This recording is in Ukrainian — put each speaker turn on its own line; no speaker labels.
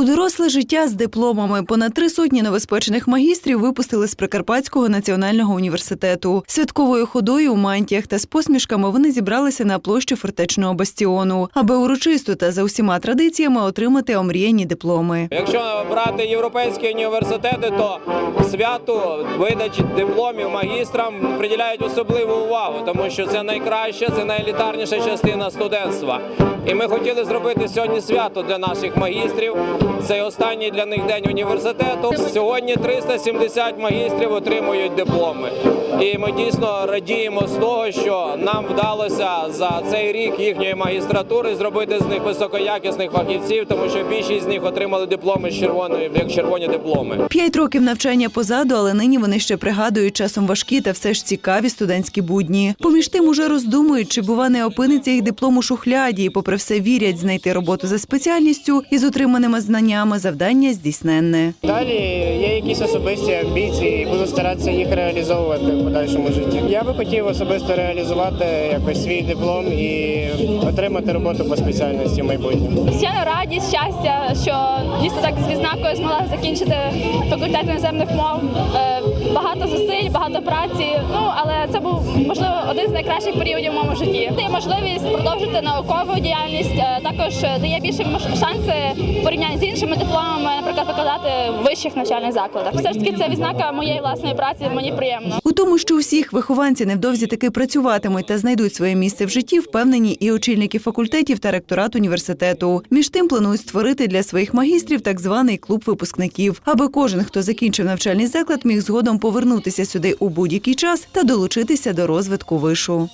У доросле життя з дипломами понад три сотні новоспечених магістрів випустили з Прикарпатського національного університету. Святковою ходою у мантіях та з посмішками вони зібралися на площу фортечного бастіону, аби урочисто та за усіма традиціями отримати омріяні дипломи.
Якщо брати європейські університети, то святу видачі дипломів магістрам приділяють особливу увагу, тому що це найкраща, це найелітарніша частина студентства. І ми хотіли зробити сьогодні свято для наших магістрів. Це останній для них день університету. Сьогодні 370 магістрів отримують дипломи. І ми дійсно радіємо з того, що нам вдалося за цей рік їхньої магістратури зробити з них високоякісних фахівців, тому що більшість з них отримали дипломи з червоної, як червоні дипломи.
П'ять років навчання позаду, але нині вони ще пригадують часом важкі та все ж цікаві студентські будні. Поміж тим уже роздумують, чи бува не опиниться їх диплом у шухляді, і попри все вірять знайти роботу за спеціальністю і з отриманими знаннями завдання здійсненне.
Далі є якісь особисті амбіції, і буду старатися їх реалізовувати в подальшому житті. Я би хотів особисто реалізувати якось свій диплом і отримати роботу по спеціальності в майбутньому.
Звичайно, радість, щастя, що дійсно так з відзнакою змогла закінчити факультет іноземних мов. Е, Багато зусиль, багато праці. Ну але це був можливо один з найкращих періодів в моєму житті. Дає можливість продовжити наукову діяльність. е, Також дає більше шанси в порівнянні з іншими дипломами, наприклад, викладати в вищих навчальних закладах. Все ж таки, це відзнака моєї власної праці. Мені приємно.
У тому, що усіх вихованці невдовзі таки працюватимуть та знайдуть своє місце в житті, впевнені і очільники факультетів та ректорат університету. Між тим планують створити для своїх магістрів так званий клуб випускників, аби кожен, хто закінчив навчальний заклад, міг згодом повернутися сюди у будь-який час та долучитися до розвитку вишу.